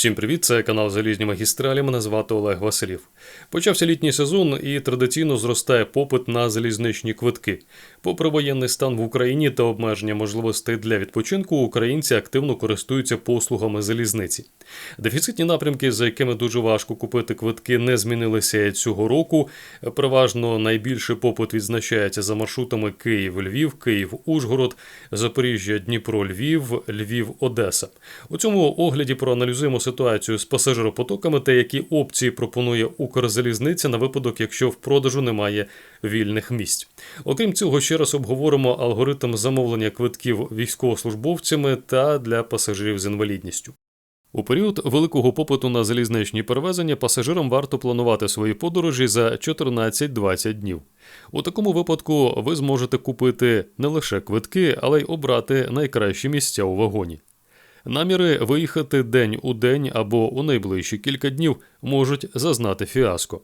Всім привіт, це канал Залізні магістралі. Мене звати Олег Василів. Почався літній сезон і традиційно зростає попит на залізничні квитки. Попри воєнний стан в Україні та обмеження можливостей для відпочинку, українці активно користуються послугами залізниці. Дефіцитні напрямки, за якими дуже важко купити квитки, не змінилися цього року. Переважно найбільший попит відзначається за маршрутами Київ-Львів, Київ-Ужгород, Запоріжжя, Дніпро, Львів, Львів, Одеса. У цьому огляді проаналізуємо ситуацію з пасажиропотоками та які опції пропонує Укрзалізниця на випадок, якщо в продажу немає вільних місць. Окрім цього, ще раз обговоримо алгоритм замовлення квитків військовослужбовцями та для пасажирів з інвалідністю. У період великого попиту на залізничні перевезення пасажирам варто планувати свої подорожі за 14-20 днів. У такому випадку ви зможете купити не лише квитки, але й обрати найкращі місця у вагоні. Наміри виїхати день у день або у найближчі кілька днів можуть зазнати фіаско.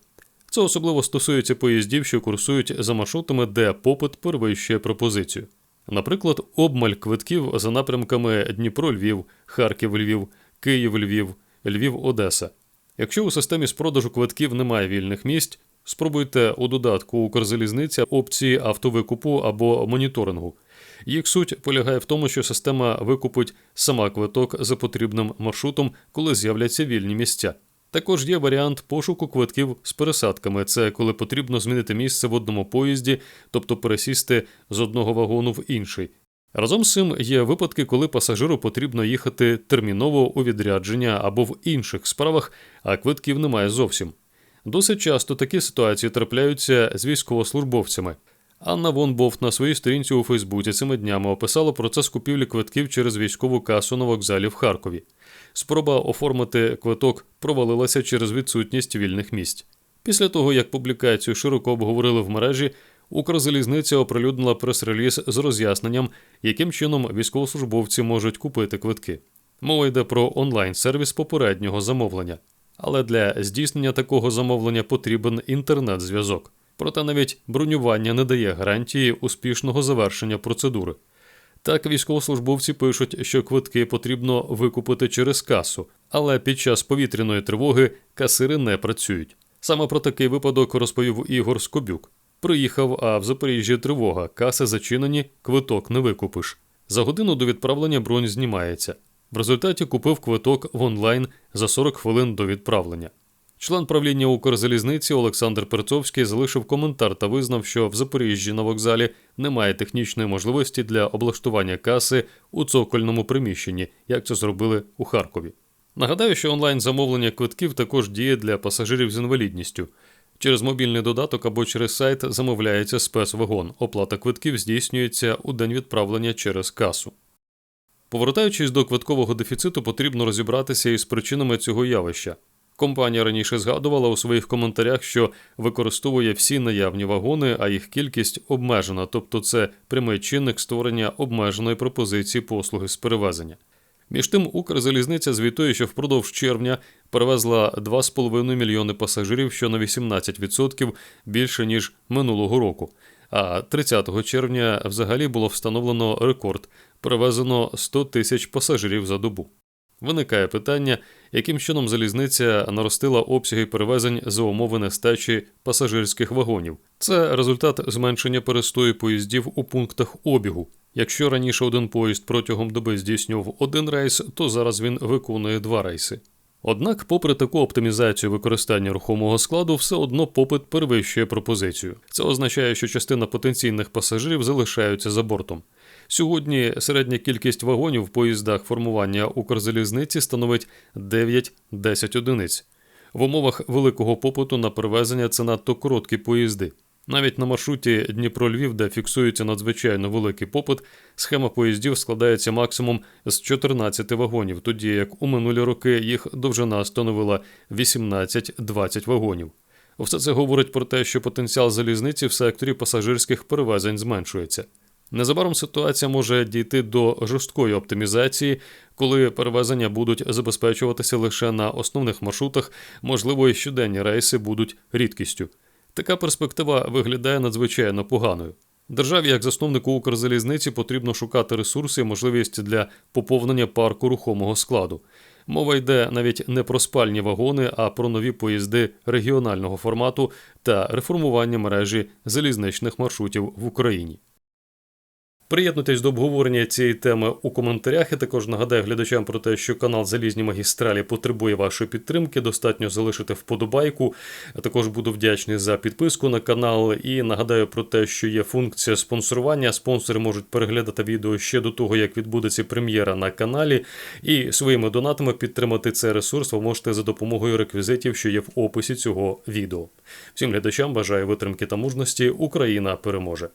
Це особливо стосується поїздів, що курсують за маршрутами, де попит перевищує пропозицію. Наприклад, обмаль квитків за напрямками Дніпро-Львів, Харків-Львів, Київ-Львів, Львів-Одеса. Якщо у системі з продажу квитків немає вільних місць, спробуйте у додатку Укрзалізниця опції автовикупу або моніторингу. Їх суть полягає в тому, що система викупить сама квиток за потрібним маршрутом, коли з'являться вільні місця. Також є варіант пошуку квитків з пересадками. Це коли потрібно змінити місце в одному поїзді, тобто пересісти з одного вагону в інший. Разом з цим є випадки, коли пасажиру потрібно їхати терміново у відрядження або в інших справах, а квитків немає зовсім. Досить часто такі ситуації трапляються з військовослужбовцями. Анна Вонбофт на своїй сторінці у Фейсбуці цими днями описала процес купівлі квитків через військову касу на вокзалі в Харкові. Спроба оформити квиток провалилася через відсутність вільних місць. Після того, як публікацію широко обговорили в мережі, Укрзалізниця оприлюднила прес-реліз з роз'ясненням, яким чином військовослужбовці можуть купити квитки. Мова йде про онлайн-сервіс попереднього замовлення. Але для здійснення такого замовлення потрібен інтернет-зв'язок. Проте навіть бронювання не дає гарантії успішного завершення процедури. Так, військовослужбовці пишуть, що квитки потрібно викупити через касу, але під час повітряної тривоги касири не працюють. Саме про такий випадок розповів Ігор Скобюк. Приїхав, а в Запоріжжі тривога, каси зачинені, квиток не викупиш. За годину до відправлення бронь знімається. В результаті купив квиток в онлайн за 40 хвилин до відправлення. Член правління Укрзалізниці Олександр Перцовський залишив коментар та визнав, що в Запоріжжі на вокзалі немає технічної можливості для облаштування каси у цокольному приміщенні, як це зробили у Харкові. Нагадаю, що онлайн замовлення квитків також діє для пасажирів з інвалідністю. Через мобільний додаток або через сайт замовляється спецвагон. Оплата квитків здійснюється у день відправлення через касу. Повертаючись до квиткового дефіциту, потрібно розібратися із причинами цього явища. Компанія раніше згадувала у своїх коментарях, що використовує всі наявні вагони, а їх кількість обмежена, тобто це прямий чинник створення обмеженої пропозиції послуги з перевезення. Між тим, Укрзалізниця звітує, що впродовж червня перевезла 2,5 мільйони пасажирів, що на 18% більше ніж минулого року. А 30 червня взагалі було встановлено рекорд перевезено 100 тисяч пасажирів за добу. Виникає питання, яким чином залізниця наростила обсяги перевезень за умови нестачі пасажирських вагонів. Це результат зменшення перестою поїздів у пунктах обігу. Якщо раніше один поїзд протягом доби здійснював один рейс, то зараз він виконує два рейси. Однак, попри таку оптимізацію використання рухомого складу, все одно попит перевищує пропозицію. Це означає, що частина потенційних пасажирів залишаються за бортом. Сьогодні середня кількість вагонів в поїздах формування Укрзалізниці становить 9-10 одиниць. В умовах великого попиту на перевезення це надто короткі поїзди. Навіть на маршруті Дніпро-Львів, де фіксується надзвичайно великий попит, схема поїздів складається максимум з 14 вагонів, тоді як у минулі роки їх довжина становила 18-20 вагонів. Все це говорить про те, що потенціал залізниці в секторі пасажирських перевезень зменшується. Незабаром ситуація може дійти до жорсткої оптимізації, коли перевезення будуть забезпечуватися лише на основних маршрутах, можливо, і щоденні рейси будуть рідкістю. Така перспектива виглядає надзвичайно поганою. Державі, як засновнику Укрзалізниці, потрібно шукати ресурси і можливість для поповнення парку рухомого складу. Мова йде навіть не про спальні вагони, а про нові поїзди регіонального формату та реформування мережі залізничних маршрутів в Україні. Приєднуйтесь до обговорення цієї теми у коментарях. І також нагадаю глядачам про те, що канал Залізні магістралі потребує вашої підтримки. Достатньо залишити вподобайку. А також буду вдячний за підписку на канал. І нагадаю про те, що є функція спонсорування. Спонсори можуть переглядати відео ще до того, як відбудеться прем'єра на каналі. І своїми донатами підтримати цей ресурс ви можете за допомогою реквізитів, що є в описі цього відео. Всім глядачам бажаю витримки та мужності. Україна переможе!